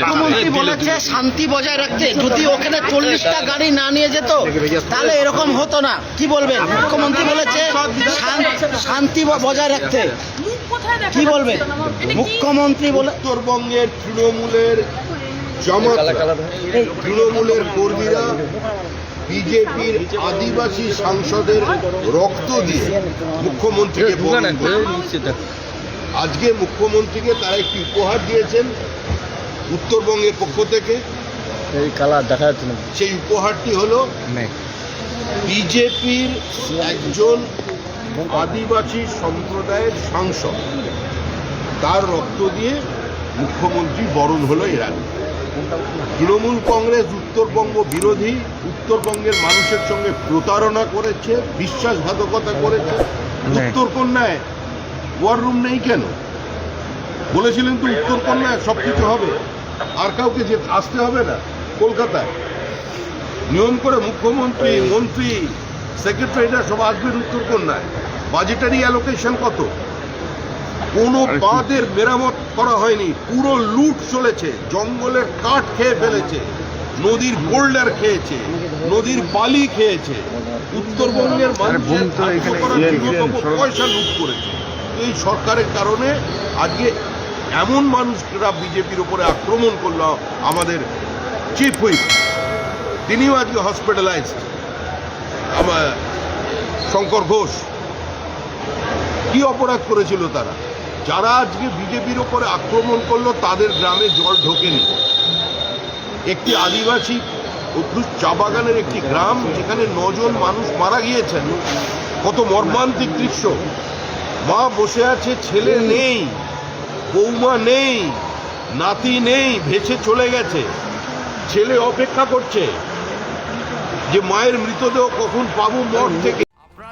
মুখ্যমন্ত্রী বলেছে শান্তি বজায় রাখতে। যদি ওখানে চল্লিশটা গাড়ি না নিয়ে যেত তাহলে এরকম হতো না। কি বলবেন মুখ্যমন্ত্রী বলেছে শান্তি বজায় রাখতে। কি বলবেন? মুখ্যমন্ত্রী বলে উত্তরবঙ্গের তৃণমূলের জমাত তৃণমূলের কর্মীরা বিজেপির আদিবাসী সাংসদের রক্ত দিয়ে মুখ্যমন্ত্রীকে আজকে মুখ্যমন্ত্রীকে তারা একটি উপহার দিয়েছেন উত্তরবঙ্গের পক্ষ থেকে। এই কালার দেখা যাচ্ছে না। সেই উপহারটি হলো বিজেপির একজন আদিবাসী সম্প্রদায়ের সাংসদ। তার রক্ত দিয়ে মুখ্যমন্ত্রী বরণ হলো এর আগে তৃণমূল কংগ্রেস উত্তরবঙ্গ বিরোধী উত্তরবঙ্গের মানুষের সঙ্গে প্রতারণা করেছে বিশ্বাসঘাতকতা করেছে। উত্তরকন্যায় ওয়ার রুম নেই কেন? বলেছিলেন তো উত্তরকন্যায় সব কিছু হবে। আর কাউকে যে আসতে হবে না কলকাতায়। নিয়ম করে মুখ্যমন্ত্রী মন্ত্রী সেক্রেটারিরা সব আসবেন উত্তরকন্যায়। বাজেটারি অ্যালোকেশন কত? কোনো বাঁধের মেরামত করা হয়নি। পুরো লুট চলেছে জঙ্গলের কাঠ খেয়ে ফেলেছে নদীর বোল্ডার খেয়েছে নদীর বালি খেয়েছে উত্তরবঙ্গের ন্যূনতম পয়সা লুট করেছে। এই সরকারের কারণে আজকে এমন মানুষরা বিজেপির উপরে আক্রমণ করল আমাদের চিফ হুইপ তিনিও আজকে হসপিটালাইজড আমার শঙ্কর ঘোষ। কি অপরাধ করেছিল তারা? যারা আজকে বিজেপির ওপরে আক্রমণ করল, তাদের গ্রামে জল ঢোকেনি। একটি আদিবাসী অদ্ভুত চা বাগানের একটি গ্রাম যেখানে নজন মানুষ মারা গিয়েছেন। কত মর্মান্তিক দৃশ্য। মা বসে আছে, ছেলে নেই, বৌমা নেই, নাতি নেই, ভেসে চলে গেছে। ছেলে অপেক্ষা করছে যে মায়ের মৃতদেহ কখন পাবো, মঠ থেকে